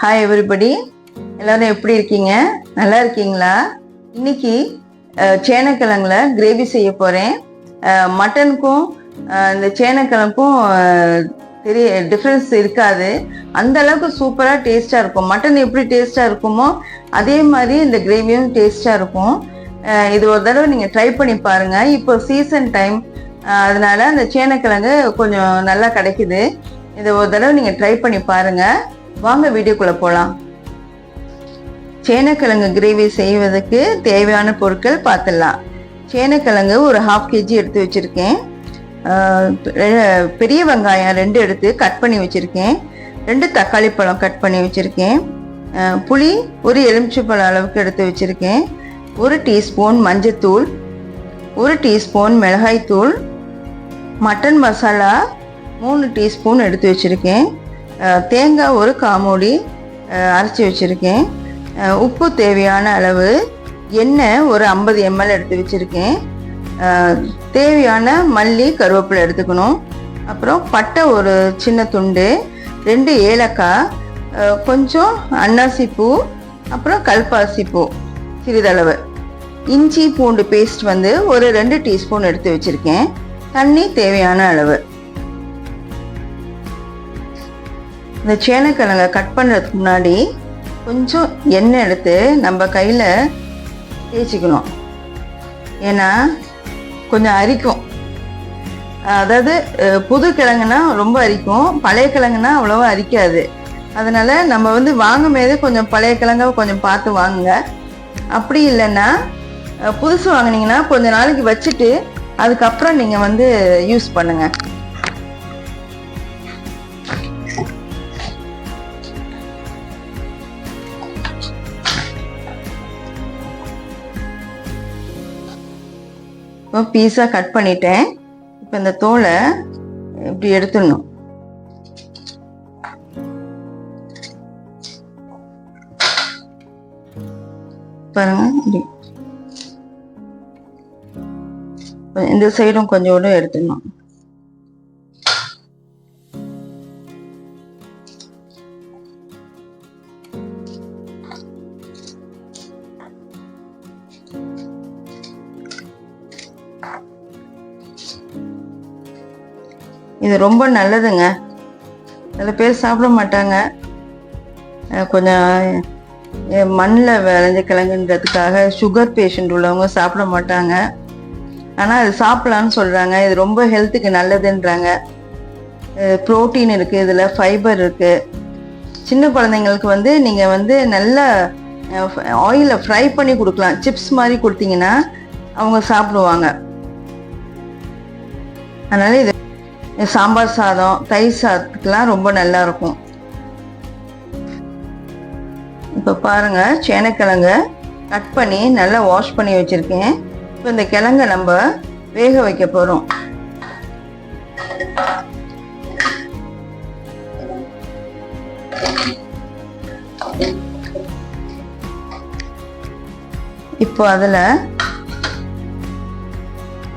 Hi everybody எல்லாரும் எப்படி இருக்கீங்க? நல்லா இருக்கீங்களா? இன்னைக்கு சேனக்கிழங்குல கிரேவி செய்ய போகிறேன் மட்டனுக்கும் இந்த சேனக்கிழங்குக்கும் தெரிய டிஃப்ரென்ஸ் இருக்காது. அந்த அளவுக்கு சூப்பராக டேஸ்ட்டாக இருக்கும். மட்டன் எப்படி டேஸ்ட்டாக இருக்குமோ அதே மாதிரி இந்த கிரேவியும் டேஸ்ட்டாக இருக்கும். இது ஒரு தடவை நீங்கள் ட்ரை பண்ணி பாருங்கள் இப்போ சீசன் டைம் அதனால அந்த சேனக்கிழங்கு கொஞ்சம் நல்லா கிடைக்குது. இதை ஒரு தடவை நீங்கள் ட்ரை பண்ணி பாருங்கள் வாங்க வீடியோக்குள்ளே போகலாம் சேனக்கிழங்கு கிரேவி செய்வதற்கு தேவையான பொருட்கள் பார்த்துடலாம். சேனக்கிழங்கு ஒரு ஹாஃப் கேஜி எடுத்து வச்சுருக்கேன். பெரிய வெங்காயம் ரெண்டு எடுத்து கட் பண்ணி வச்சுருக்கேன். ரெண்டு தக்காளி பழம் கட் பண்ணி வச்சுருக்கேன். புளி ஒரு எலுமிச்சைப்பழம் அளவுக்கு எடுத்து வச்சுருக்கேன். ஒரு டீஸ்பூன் மஞ்சத்தூள் ஒரு டீஸ்பூன் மிளகாய்த்தூள் மட்டன் மசாலா மூணு டீஸ்பூன் எடுத்து வச்சுருக்கேன். தேங்காய் ஒரு காமூடி அரைச்சி வச்சுருக்கேன். உப்பு தேவையான அளவு எண்ணெய் ஒரு ஐம்பது எம்எல் எடுத்து வச்சுருக்கேன். தேவையான மல்லி கருவேப்பிலை எடுத்துக்கணும். அப்புறம் பட்டை ஒரு சின்ன துண்டு ரெண்டு ஏலக்காய் கொஞ்சம் அன்னாசி பூ அப்புறம் கல்பாசி பூ சிறிதளவு. இஞ்சி பூண்டு பேஸ்ட் வந்து ஒரு ரெண்டு டீஸ்பூன் எடுத்து வச்சுருக்கேன். தண்ணி தேவையான அளவு. இந்த சேனக்கிழங்கை கட் பண்ணுறதுக்கு முன்னாடி கொஞ்சம் எண்ணெய் எடுத்து நம்ம கையில் தேய்ச்சிக்கணும். ஏன்னா கொஞ்சம் அரிக்கும். அதாவது புது கிழங்குனா ரொம்ப அரிக்கும். பழைய கிழங்குனா அவ்வளோவா அரிக்காது. அதனால் நம்ம வந்து வாங்கும் போதே கொஞ்சம் பழைய கிழங்க கொஞ்சம் பார்த்து வாங்குங்க. அப்படி இல்லைன்னா புதுசு வாங்கினீங்கன்னா கொஞ்ச நாளைக்கு வச்சுட்டு அதுக்கப்புறம் நீங்கள் வந்து யூஸ் பண்ணுங்கள் இப்போ பீஸா கட் பண்ணிட்டேன். இப்போ இந்த தோலை இப்படி எடுத்துடணும். பாருங்க இந்த சைடும் கொஞ்சோண்டு எடுத்துடணும். இது ரொம்ப நல்லதுங்க. சில பேர் சாப்பிட மாட்டாங்க. கொஞ்சம் மண்ணில் விளைஞ்ச கிழங்குன்றதுக்காக சுகர் பேஷண்ட் உள்ளவங்க சாப்பிட மாட்டாங்க. ஆனால் அது சாப்பிடலான்னு சொல்கிறாங்க இது ரொம்ப ஹெல்த்துக்கு நல்லதுன்றாங்க. ப்ரோட்டீன் இருக்குது இதில் ஃபைபர் இருக்குது சின்ன குழந்தைங்களுக்கு வந்து நீங்கள் வந்து நல்லா ஆயிலில் ஃப்ரை பண்ணி கொடுக்கலாம். சிப்ஸ் மாதிரி கொடுத்தீங்கன்னா அவங்க சாப்பிடுவாங்க. அதனால் இது சாம்பார் சாதம் தயிர் சாதத்துக்கெலாம் ரொம்ப நல்லா இருக்கும் இப்போ பாருங்க சேனக்கிழங்க கட் பண்ணி நல்லா வாஷ் பண்ணி வச்சுருக்கேன். இப்போ இந்த கிழங்க நம்ம வேக வைக்க போகிறோம் இப்போ அதில்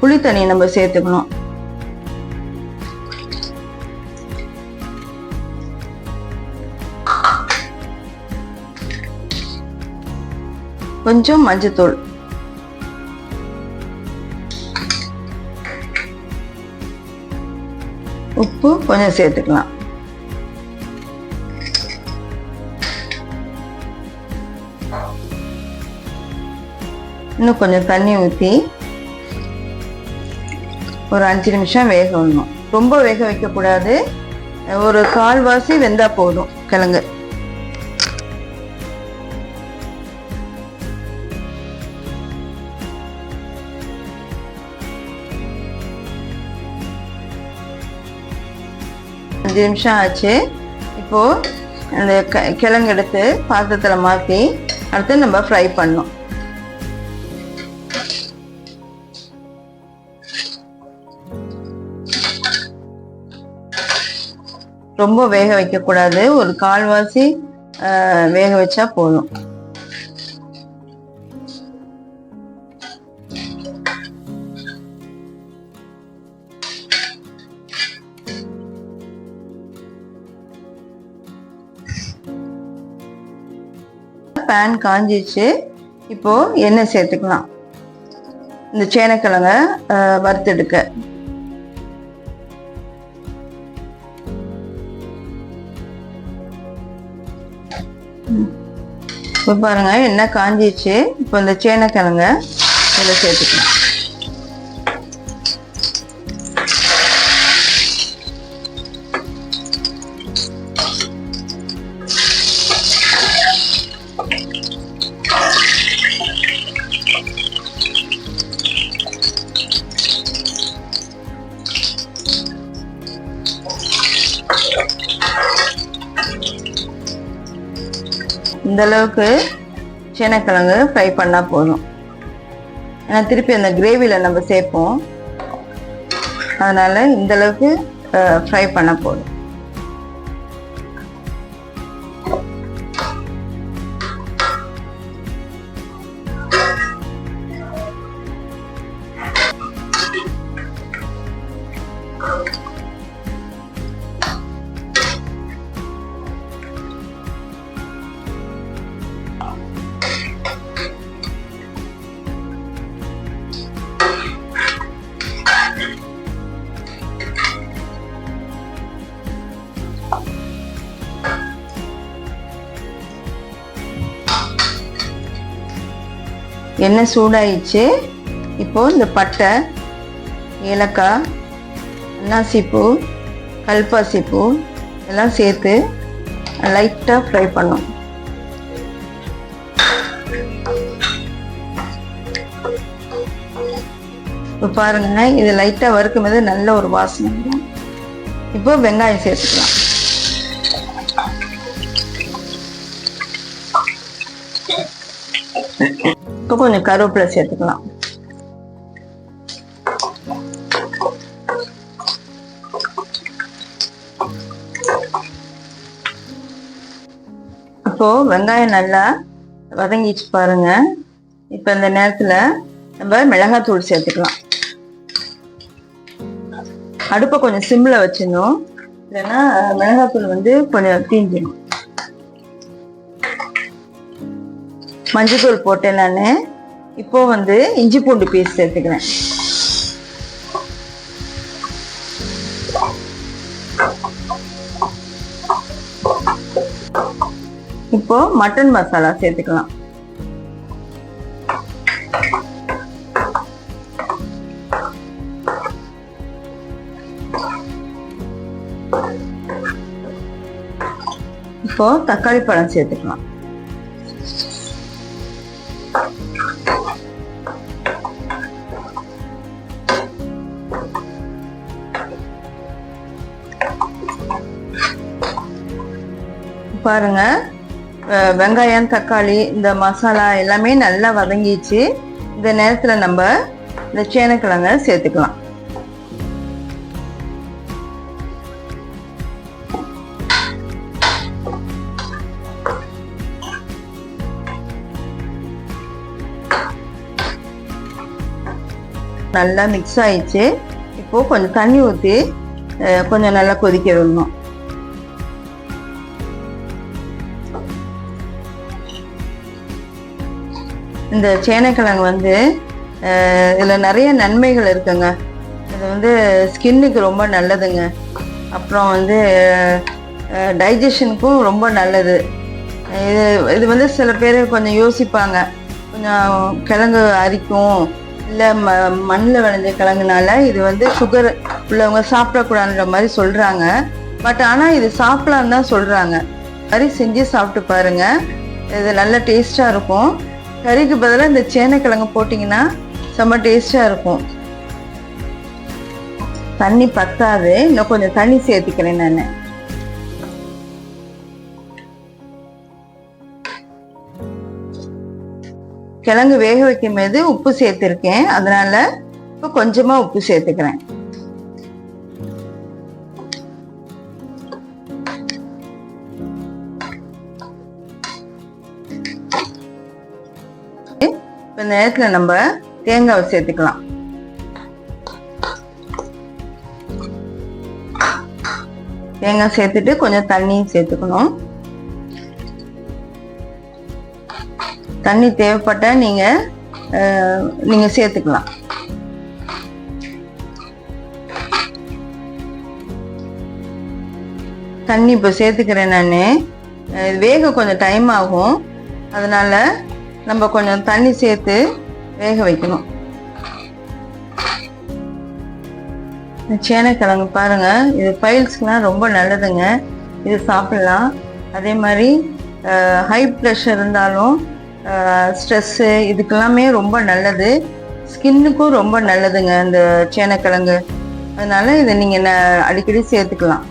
புளி தண்ணி நம்ம சேர்த்துக்கணும். கொஞ்சம் மஞ்சத்தூள். உப்பு கொஞ்சம் சேர்த்துக்கலாம். இன்னும் கொஞ்சம் தண்ணி ஊற்றி ஒரு அஞ்சு நிமிஷம் வேக விடணும். ரொம்ப வேக வைக்கக்கூடாது. ஒரு கால்வாசி வெந்தா போதும் கிழங்கு. அஞ்சு நிமிஷம் ஆச்சு. இப்போது அந்த க கிழங்கு எடுத்து பாத்திரத்தில் மாற்றி அடுத்து நம்ம ஃப்ரை பண்ணோம் ரொம்ப வேக வைக்கக்கூடாது. ஒரு கால்வாசி வேக வச்சா போதும். பேன் காஞ்சிச்சு. இப்போது எண்ணெய் சேர்த்துக்கலாம். இந்த சேனக்கிழங்க வறுத்தெடுக்க. இப்போ பாருங்கள் எண்ணெய் காஞ்சிச்சு. இப்போ இந்த சேனக்கிழங்க இதில் சேர்த்துக்கலாம். இந்த அளவுக்கு சேனக்கிழங்கு ஃப்ரை பண்ணால் போதும். ஏன்னா திருப்பி அந்த கிரேவியில் நம்ம சேர்ப்போம். அதனால் இந்த அளவுக்கு ஃப்ரை பண்ண போதும். எண்ணெய் சூடாயிடுச்சு? இப்போ இந்த பட்டை ஏலக்காய் அன்னாசிப்பூ கல்பாசிப்பூ எல்லாம் சேர்த்து லைட்டாக ஃப்ரை பண்ணும் இப்போ பாருங்க இது லைட்டாக வறுக்கும் போது நல்ல ஒரு வாசனை வரும். இப்போ வெங்காயம் சேர்த்துக்கலாம். இப்போ கொஞ்சம் கருவேப்பிலை சேர்த்துக்கலாம் இப்போ வெங்காயம் நல்லா வதங்கிச்சு பாருங்க. இப்போ இந்த நேரத்தில் நம்ம மிளகாத்தூள் சேர்த்துக்கலாம். அடுப்பை கொஞ்சம் சிம்மில் வச்சிடணும். இல்லைன்னா மிளகாத்தூள் வந்து கொஞ்சம் தீஞ்சிடும். மஞ்சத்தூள் போட்டேன் நான். இப்போ வந்து இஞ்சி பூண்டு பீஸ் சேர்த்துக்கிறேன். இப்போ மட்டன் மசாலா சேர்த்துக்கலாம். இப்போ தக்காளி பழம் சேர்த்துக்கலாம். பாருங்க. வெங்காயம் தக்காளி இந்த மசாலா எல்லாமே நல்லா வதங்கிச்சு இந்த நேரத்தில் நம்ம இந்த சேனக்கிழங்க சேர்த்துக்கலாம். நல்லா மிக்ஸ் ஆயிடுச்சு. இப்போ கொஞ்சம் தண்ணி ஊற்றி கொஞ்சம் நல்லா கொதிக்க விடணும். இந்த சேனைக்கிழங்கு வந்து இதில் நிறைய நன்மைகள் இருக்குங்க. இது வந்து ஸ்கின்னுக்கு ரொம்ப நல்லதுங்க. அப்புறம் வந்து டைஜஷனுக்கும் ரொம்ப நல்லது. இது இது வந்து சில பேர் கொஞ்சம் யோசிப்பாங்க. கொஞ்சம் கிழங்கு அரிக்கும். இல்லை ம மண்ணில் விளைஞ்ச கிழங்குனால இது வந்து சுகர் உள்ளவங்க சாப்பிடக்கூடாதுன்ற மாதிரி சொல்கிறாங்க பட் ஆனால் இது சாப்பிடலான்னு தான் சொல்கிறாங்க மாதிரி செஞ்சு சாப்பிட்டு பாருங்க. இது நல்ல டேஸ்ட்டாக இருக்கும். கறிக்கு பதிலாக இந்த சேனைக்கிழங்கு போட்டிங்கன்னா செம்ம டேஸ்ட்டாக இருக்கும். தண்ணி பத்தாது. இன்னும் கொஞ்சம் தண்ணி சேர்த்துக்கிறேன் நான். கிழங்கு வேக வைக்கும் போது உப்பு சேர்த்துருக்கேன். அதனால இப்போ கொஞ்சமா உப்பு சேர்த்துக்கிறேன். நேரத்தில் நம்ம தேங்காவை சேர்த்துக்கலாம். தேங்காய் சேர்த்துட்டு கொஞ்சம் தண்ணியும் சேர்த்துக்கணும். தண்ணி தேவைப்பட்டால் நீங்கள் நீங்கள் சேர்த்துக்கலாம். தண்ணி இப்போ சேர்த்துக்கிறேன் நான். வேக கொஞ்சம் டைம் ஆகும். அதனால நம்ம கொஞ்சம் தண்ணி சேர்த்து வேக வைக்கணும். சேனைக்கிழங்கு பாருங்க இது பைல்ஸ்க்குலாம் ரொம்ப நல்லதுங்க. இது சாப்பிடலாம். அதே மாதிரி ஹை ப்ரெஷர் இருந்தாலும் ஸ்ட்ரெஸ்ஸு இதுக்கெல்லாமே ரொம்ப நல்லது. ஸ்கின்னுக்கும் ரொம்ப நல்லதுங்க இந்த சேனைக்கிழங்கு. அதனால இதை நீங்கள் அடிக்கடி சேர்த்துக்கலாம்.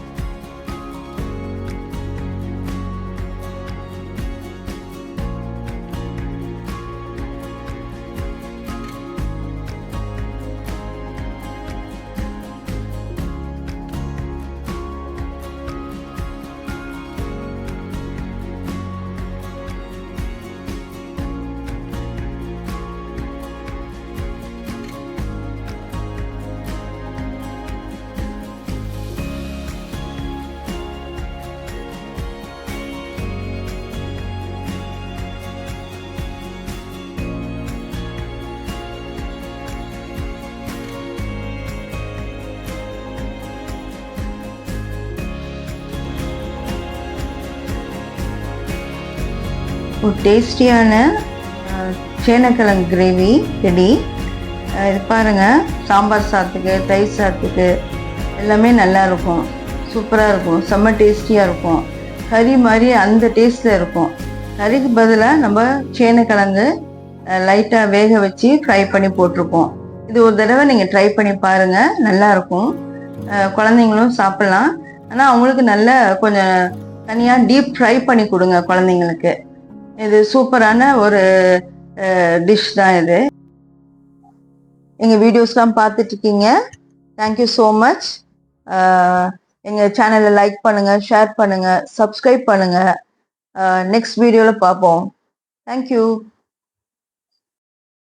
ஒரு டேஸ்டியான சேனக்கிழங்கு கிரேவி ரெடி. இது பாருங்கள் சாம்பார் சாதத்துக்கு தயிர் சாதத்துக்கு எல்லாமே நல்லாயிருக்கும் சூப்பராக இருக்கும் செம்ம டேஸ்டியாக இருக்கும். கறி மாதிரி அந்த டேஸ்ட்டில் இருக்கும். கறிக்கு பதிலாக நம்ம சேனக்கிழங்கு லைட்டாக வேக வச்சு ஃப்ரை பண்ணி போட்டிருப்போம் இது ஒரு தடவை நீங்கள் ட்ரை பண்ணி பாருங்கள் நல்லாயிருக்கும் குழந்தைங்களும் சாப்பிட்லாம். ஆனால் அவங்களுக்கு நல்ல கொஞ்சம் தனியாக டீப் ஃப்ரை பண்ணி கொடுங்க குழந்தைங்களுக்கு. இது சூப்பரான ஒரு டிஷ் தான் இது. எங்கள் வீடியோஸ்லாம் பார்த்துட்டு இருக்கீங்க தேங்க்யூ ஸோ மச் எங்கள் சேனலை லைக் பண்ணுங்கள் ஷேர் பண்ணுங்கள் சப்ஸ்கிரைப் பண்ணுங்கள் நெக்ஸ்ட் வீடியோவில் பார்ப்போம். தேங்க்யூ